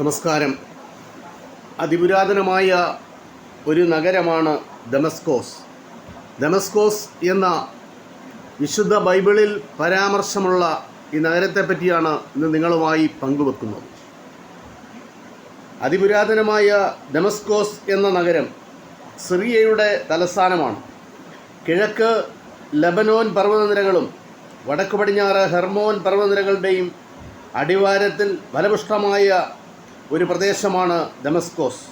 നമസ്കാരം. അതിപുരാതനമായ ഒരു നഗരമാണ് ദമസ്കോസ്. ദമസ്കോസ് എന്ന വിശുദ്ധ ബൈബിളിൽ പരാമർശമുള്ള ഈ നഗരത്തെ പറ്റിയാണ് ഇന്ന് നിങ്ങളുമായി പങ്കുവെക്കുന്നത്. അതിപുരാതനമായ ദമസ്കോസ് എന്ന നഗരം സിറിയയുടെ തലസ്ഥാനമാണ്. കിഴക്ക് ലബനോൻ പർവതനിരകളും വടക്ക് പടിഞ്ഞാറ് ഹെർമോൻ പർവതനിരകളുടെയും അടിവാരത്തിൽ ഫലപുഷ്ടമായ ഒരു പ്രദേശമാണ് ഡമസ്കോസ്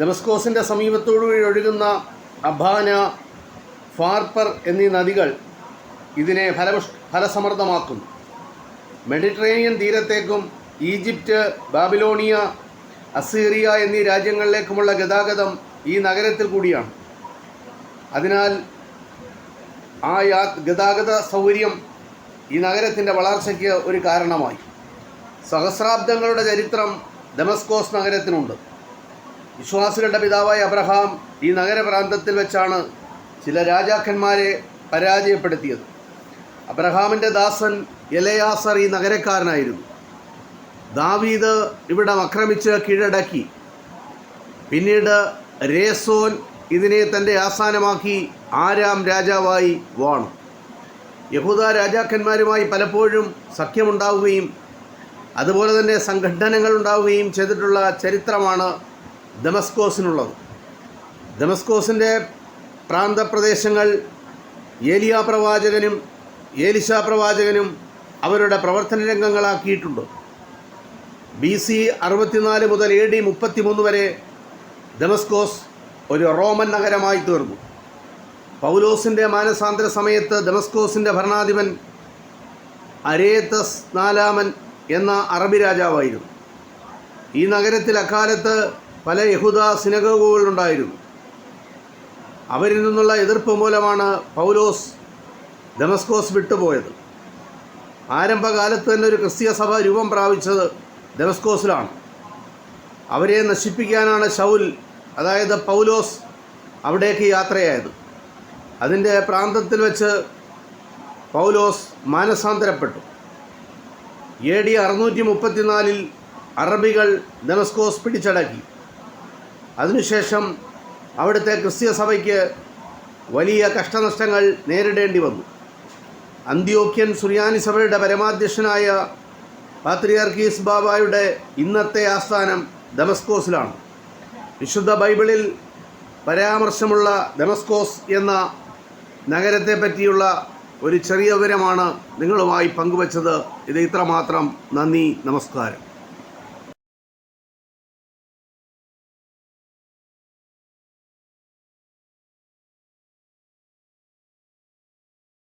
ഡമസ്കോസിന്റെ സമീപത്തോടുകൂടി ഒഴുകുന്ന അബാന ഫാർപ്പർ എന്നീ നദികൾ ഇതിനെ ഫലപുഷ് ഫലസമൃദ്ധമാക്കുന്നു. മെഡിറ്ററേനിയൻ തീരത്തേക്കും ഈജിപ്റ്റ് ബാബിലോണിയ അസീറിയ എന്നീ രാജ്യങ്ങളിലേക്കുമുള്ള ഗതാഗതം ഈ നഗരത്തിൽ കൂടിയാണ്. അതിനാൽ ആ യാ ഗതാഗത സൗകര്യം ഈ നഗരത്തിന്റെ വളർച്ചയ്ക്ക് ഒരു കാരണമായി. സഹസ്രാബ്ദങ്ങളുടെ ചരിത്രം ഡെമസ്കോസ് നഗരത്തിനുണ്ട്. വിശ്വാസികളുടെ പിതാവായ അബ്രഹാം ഈ നഗരപ്രാന്തത്തിൽ വെച്ചാണ് ചില രാജാക്കന്മാരെ പരാജയപ്പെടുത്തിയത്. അബ്രഹാമിന്റെ ദാസൻ എലയാസർ ഈ നഗരക്കാരനായിരുന്നു. ദാവീദ് ഇവിടെ ആക്രമിച്ച് കീഴടക്കി. പിന്നീട് രേസോൻ ഇതിനെ തന്റെ ആസ്ഥാനമാക്കി ആരാം രാജാവായി വാണു. യഹൂദ രാജാക്കന്മാരുമായി പലപ്പോഴും സഖ്യമുണ്ടാവുകയും അതുപോലെ തന്നെ സംഘടനകൾ ഉണ്ടാവുകയും ചെയ്തിട്ടുള്ള ചരിത്രമാണ് ദമസ്കോസിനുള്ളത്. ദമസ്കോസിന്റെ പ്രാന്തപ്രദേശങ്ങൾ ഏലിയ പ്രവാചകനും ഏലിശ പ്രവാചകനും അവരുടെ പ്രവർത്തന രംഗങ്ങളാക്കിയിട്ടുണ്ട്. ബി സി അറുപത്തിനാല് മുതൽ എ ഡി മുപ്പത്തിമൂന്ന് വരെ ദമസ്കോസ് ഒരു റോമൻ നഗരമായി തീർന്നു. പൗലോസിന്റെ മാനസാന്തര സമയത്ത് ദമസ്കോസിന്റെ ഭരണാധിപൻ അരേതസ് നാലാമൻ എന്ന അറബി രാജാവായിരുന്നു. ഈ നഗരത്തിൽ അക്കാലത്ത് പല യഹൂദ സിനഗോഗുകളുണ്ടായിരുന്നു അവരിൽ നിന്നുള്ള എതിർപ്പ് മൂലമാണ് പൗലോസ് ഡെമസ്കോസ് വിട്ടുപോയത്. ആരംഭകാലത്ത് തന്നെ ഒരു ക്രിസ്തീയ സഭ രൂപം പ്രാപിച്ചത് ഡെമസ്കോസിലാണ് അവരെ നശിപ്പിക്കാനാണ് ഷൗൽ അതായത് പൗലോസ് അവിടേക്ക് യാത്രയായത്. അതിന്റെ പ്രാന്തത്തിൽ വെച്ച് പൗലോസ് മാനസാന്തരപ്പെട്ടു. എ ഡി അറുന്നൂറ്റി മുപ്പത്തിനാലിൽ അറബികൾ ദമസ്കോസ് പിടിച്ചടക്കി. അതിനുശേഷം അവിടുത്തെ ക്രിസ്തീയ സഭയ്ക്ക് വലിയ കഷ്ടനഷ്ടങ്ങൾ നേരിടേണ്ടി വന്നു. അന്ത്യോക്യൻ സുറിയാനി സഭയുടെ പരമാധ്യക്ഷനായ പാത്രിയാർക്കീസ് ബാബായുടെ ഇന്നത്തെ ആസ്ഥാനം ദമസ്കോസിലാണ്. വിശുദ്ധ ബൈബിളിൽ പരാമർശമുള്ള ദമസ്കോസ് എന്ന നഗരത്തെ പറ്റിയുള്ള ഒരു ചെറിയ വിവരമാണ് നിങ്ങളുമായി പങ്കുവച്ചത്. ഇത് ഇത്രമാത്രം. നന്ദി നമസ്കാരം.